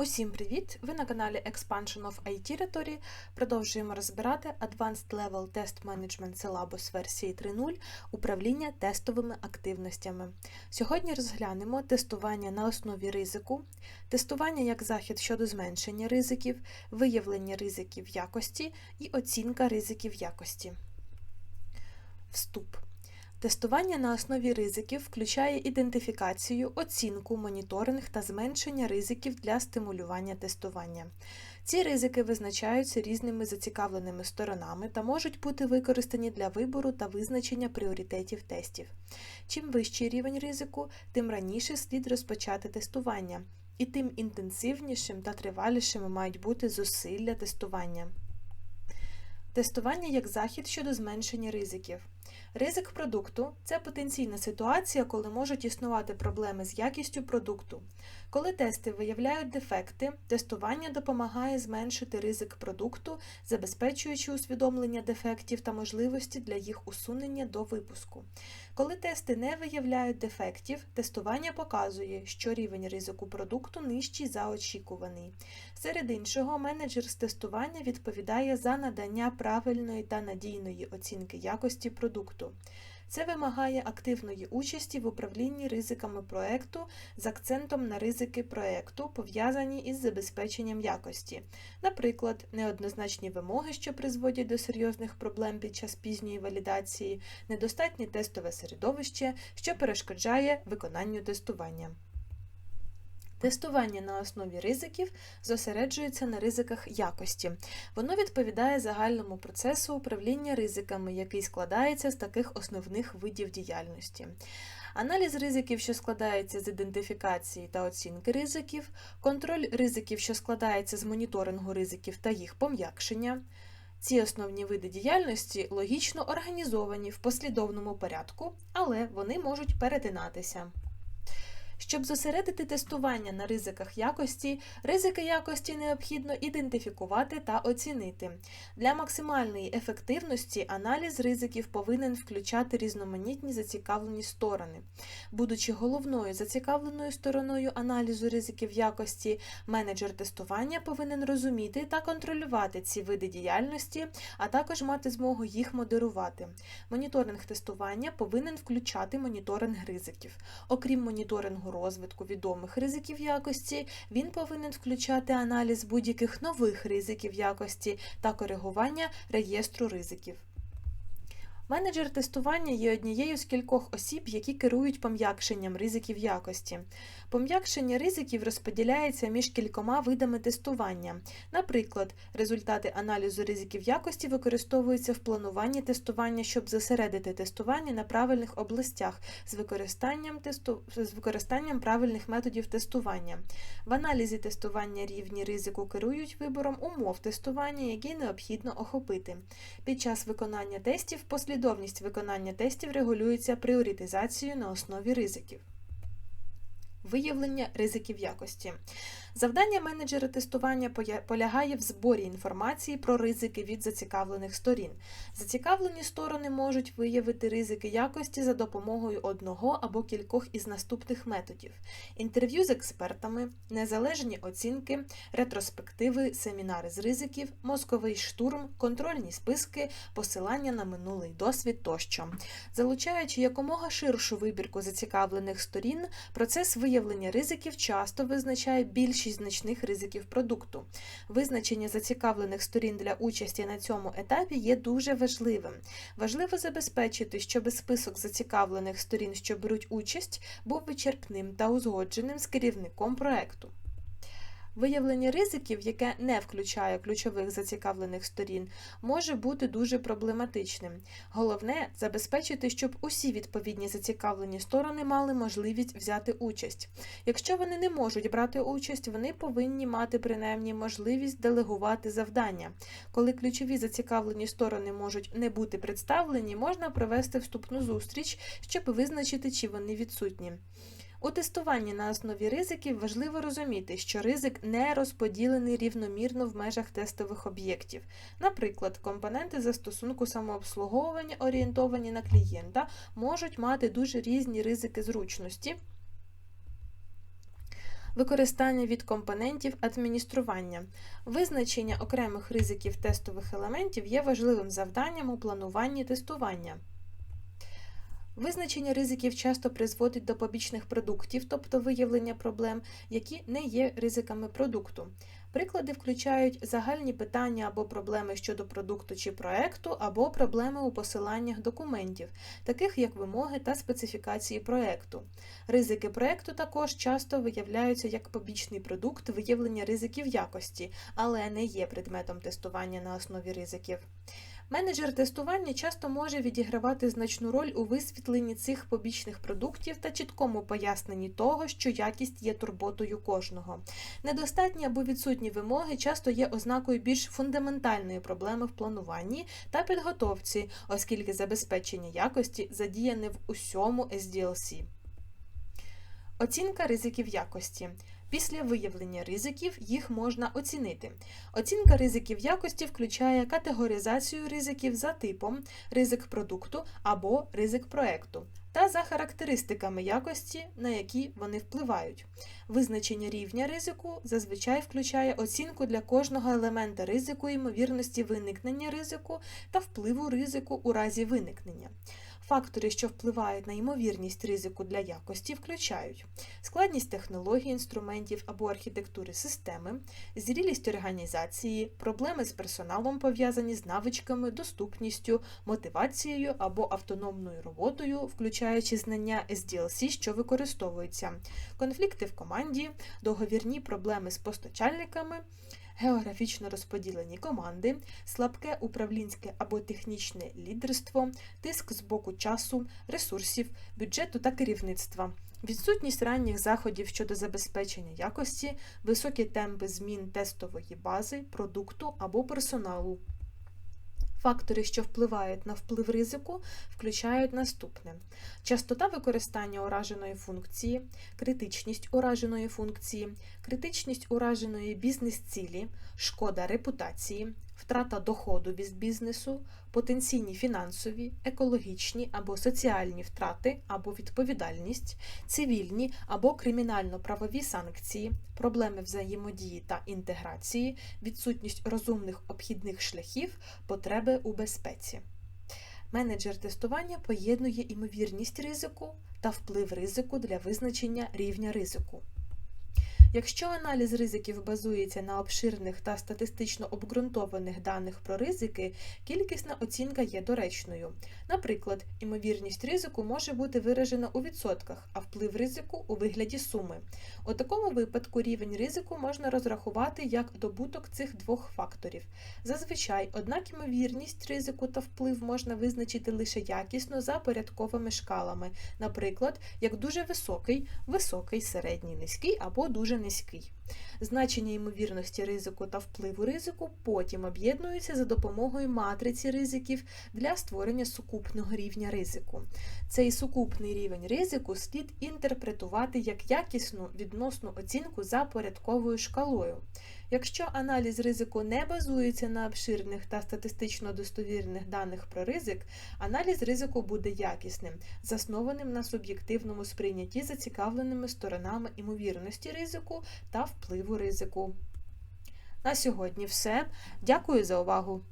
Усім привіт! Ви на каналі Expansion of IT Rhetoric. Продовжуємо розбирати Advanced Level Test Management Syllabus версії 3.0 управління тестовими активностями. Сьогодні розглянемо тестування на основі ризику, тестування як захід щодо зменшення ризиків, виявлення ризиків якості і оцінка ризиків якості. Вступ. Тестування на основі ризиків включає ідентифікацію, оцінку, моніторинг та зменшення ризиків для стимулювання тестування. Ці ризики визначаються різними зацікавленими сторонами та можуть бути використані для вибору та визначення пріоритетів тестів. Чим вищий рівень ризику, тим раніше слід розпочати тестування, і тим інтенсивнішим та тривалішими мають бути зусилля тестування. Тестування як захід щодо зменшення ризиків. Ризик продукту це потенційна ситуація, коли можуть існувати проблеми з якістю продукту. Коли тести виявляють дефекти, тестування допомагає зменшити ризик продукту, забезпечуючи усвідомлення дефектів та можливості для їх усунення до випуску. Коли тести не виявляють дефектів, тестування показує, що рівень ризику продукту нижчий за очікуваний. Серед іншого, менеджер з тестування відповідає за надання правильної та надійної оцінки якості продукту. Це вимагає активної участі в управлінні ризиками проекту з акцентом на ризики проекту, пов'язані із забезпеченням якості, наприклад, неоднозначні вимоги, що призводять до серйозних проблем під час пізньої валідації, недостатнє тестове середовище, що перешкоджає виконанню тестування. Тестування на основі ризиків зосереджується на ризиках якості. Воно відповідає загальному процесу управління ризиками, який складається з таких основних видів діяльності. Аналіз ризиків, що складається з ідентифікації та оцінки ризиків, контроль ризиків, що складається з моніторингу ризиків та їх пом'якшення. Ці основні види діяльності логічно організовані в послідовному порядку, але вони можуть перетинатися. Щоб зосередити тестування на ризиках якості, ризики якості необхідно ідентифікувати та оцінити. Для максимальної ефективності аналіз ризиків повинен включати різноманітні зацікавлені сторони. Будучи головною зацікавленою стороною аналізу ризиків якості, менеджер тестування повинен розуміти та контролювати ці види діяльності, а також мати змогу їх модерувати. Моніторинг тестування повинен включати моніторинг ризиків. Окрім моніторингу розвитку відомих ризиків якості, він повинен включати аналіз будь-яких нових ризиків якості та коригування реєстру ризиків. Менеджер тестування є однією з кількох осіб, які керують пом'якшенням ризиків якості. Пом'якшення ризиків розподіляється між кількома видами тестування. Наприклад, результати аналізу ризиків якості використовуються в плануванні тестування, щоб зосередити тестування на правильних областях з використанням, тесту... з використанням правильних методів тестування. В аналізі тестування рівні ризику керують вибором умов тестування, які необхідно охопити. Під час виконання тестів послідовність виконання тестів регулюється пріоритизацією на основі ризиків. Виявлення ризиків якості. Завдання менеджера тестування полягає в зборі інформації про ризики від зацікавлених сторін. Зацікавлені сторони можуть виявити ризики якості за допомогою одного або кількох із наступних методів: інтерв'ю з експертами, незалежні оцінки, ретроспективи, семінари з ризиків, мозковий штурм, контрольні списки, посилання на минулий досвід тощо. Залучаючи якомога ширшу вибірку зацікавлених сторін, процес виявлення ризиків часто визначає більшість значних ризиків продукту. Визначення зацікавлених сторін для участі на цьому етапі є дуже важливим. Важливо забезпечити, щоб список зацікавлених сторін, що беруть участь, був вичерпним та узгодженим з керівником проекту. Виявлення ризиків, яке не включає ключових зацікавлених сторін, може бути дуже проблематичним. Головне забезпечити, щоб усі відповідні зацікавлені сторони мали можливість взяти участь. Якщо вони не можуть брати участь, вони повинні мати принаймні можливість делегувати завдання. Коли ключові зацікавлені сторони можуть не бути представлені, можна провести вступну зустріч, щоб визначити, чи вони відсутні. У тестуванні на основі ризиків важливо розуміти, що ризик не розподілений рівномірно в межах тестових об'єктів. Наприклад, компоненти застосунку самообслуговування, орієнтовані на клієнта, можуть мати дуже різні ризики зручності. використання від компонентів адміністрування. Визначення окремих ризиків тестових елементів є важливим завданням у плануванні тестування. Визначення ризиків часто призводить до побічних продуктів, тобто виявлення проблем, які не є ризиками продукту. Приклади включають загальні питання або проблеми щодо продукту чи проекту, або проблеми у посиланнях документів, таких як вимоги та специфікації проекту. Ризики проекту також часто виявляються як побічний продукт виявлення ризиків якості, але не є предметом тестування на основі ризиків. Менеджер тестування часто може відігравати значну роль у висвітленні цих побічних продуктів та чіткому поясненні того, що якість є турботою кожного. Недостатні або відсутні вимоги часто є ознакою більш фундаментальної проблеми в плануванні та підготовці, оскільки забезпечення якості задіяне в усьому SDLC. Оцінка ризиків якості. Після виявлення ризиків їх можна оцінити. Оцінка ризиків якості включає категоризацію ризиків за типом, ризик продукту або ризик проекту та за характеристиками якості, на які вони впливають. Визначення рівня ризику зазвичай включає оцінку для кожного елемента ризику, ймовірності виникнення ризику та впливу ризику у разі виникнення. Фактори, що впливають на ймовірність ризику для якості, включають складність технологій, інструментів або архітектури системи, зрілість організації, проблеми з персоналом пов'язані з навичками, доступністю, мотивацією або автономною роботою, включаючи знання SDLC, що використовуються, конфлікти в команді, договірні проблеми з постачальниками географічно розподілені команди, слабке управлінське або технічне лідерство, тиск з боку часу, ресурсів, бюджету та керівництва. Відсутність ранніх заходів щодо забезпечення якості, високі темпи змін тестової бази, продукту або персоналу. Фактори, що впливають на вплив ризику, включають наступне: частота використання ураженої функції, критичність ураженої функції, критичність ураженої бізнес-цілі, шкода репутації, втрата доходу від бізнесу, потенційні фінансові, екологічні або соціальні втрати або відповідальність, цивільні або кримінально-правові санкції, проблеми взаємодії та інтеграції, відсутність розумних обхідних шляхів, потреби у безпеці. Менеджер тестування поєднує імовірність ризику та вплив ризику для визначення рівня ризику. Якщо аналіз ризиків базується на обширних та статистично обґрунтованих даних про ризики, кількісна оцінка є доречною. Наприклад, імовірність ризику може бути виражена у відсотках, а вплив ризику у вигляді суми. У такому випадку рівень ризику можна розрахувати як добуток цих двох факторів. Зазвичай, однак ймовірність ризику та вплив можна визначити лише якісно за порядковими шкалами, наприклад, як дуже високий, високий, середній, низький або низький. Значення ймовірності ризику та впливу ризику потім об'єднуються за допомогою матриці ризиків для створення сукупного рівня ризику. Цей сукупний рівень ризику слід інтерпретувати як якісну відносну оцінку за порядковою шкалою. Якщо аналіз ризику не базується на обширних та статистично достовірних даних про ризик, аналіз ризику буде якісним, заснованим на суб'єктивному сприйнятті зацікавленими сторонами імовірності ризику та впливу ризику. На сьогодні все. Дякую за увагу!